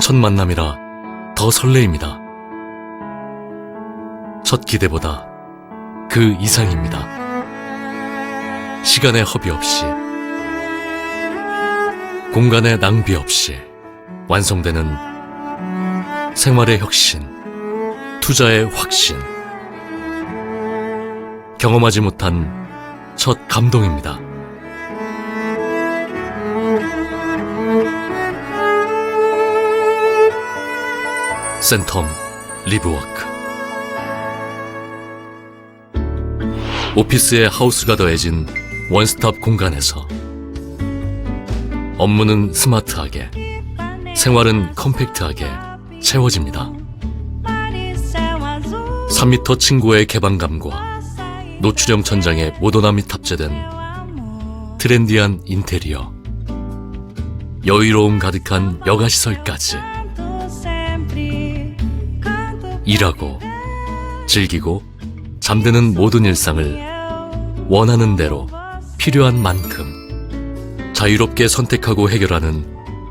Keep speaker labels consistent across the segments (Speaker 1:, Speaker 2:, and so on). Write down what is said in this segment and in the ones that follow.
Speaker 1: 첫 만남이라 더 설레입니다. 첫 기대보다 그 이상입니다. 시간의 허비 없이, 공간의 낭비 없이 완성되는 생활의 혁신, 투자의 확신. 경험하지 못한 첫 감동입니다. 센텀 리브워크 오피스의 하우스가 더해진 원스톱 공간에서 업무는 스마트하게 생활은 컴팩트하게 채워집니다. 3미터 층고의 개방감과 노출형 천장에 모던함이 탑재된 트렌디한 인테리어 여유로움 가득한 여가시설까지 일하고 즐기고 잠드는 모든 일상을 원하는 대로 필요한 만큼 자유롭게 선택하고 해결하는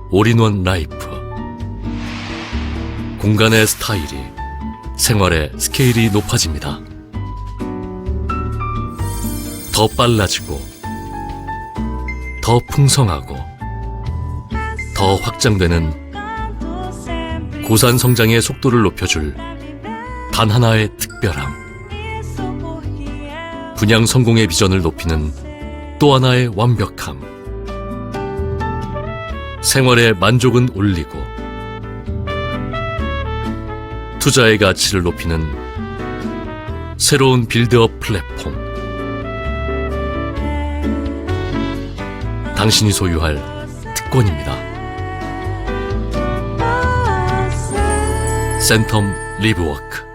Speaker 1: 올인원 라이프 공간의 스타일이 생활의 스케일이 높아집니다. 더 빨라지고 더 풍성하고 더 확장되는 고산 성장의 속도를 높여줄 단 하나의 특별함. 분양 성공의 비전을 높이는 또 하나의 완벽함. 생활의 만족은 올리고 투자의 가치를 높이는 새로운 빌드업 플랫폼. 당신이 소유할 특권입니다. 센텀 리브워크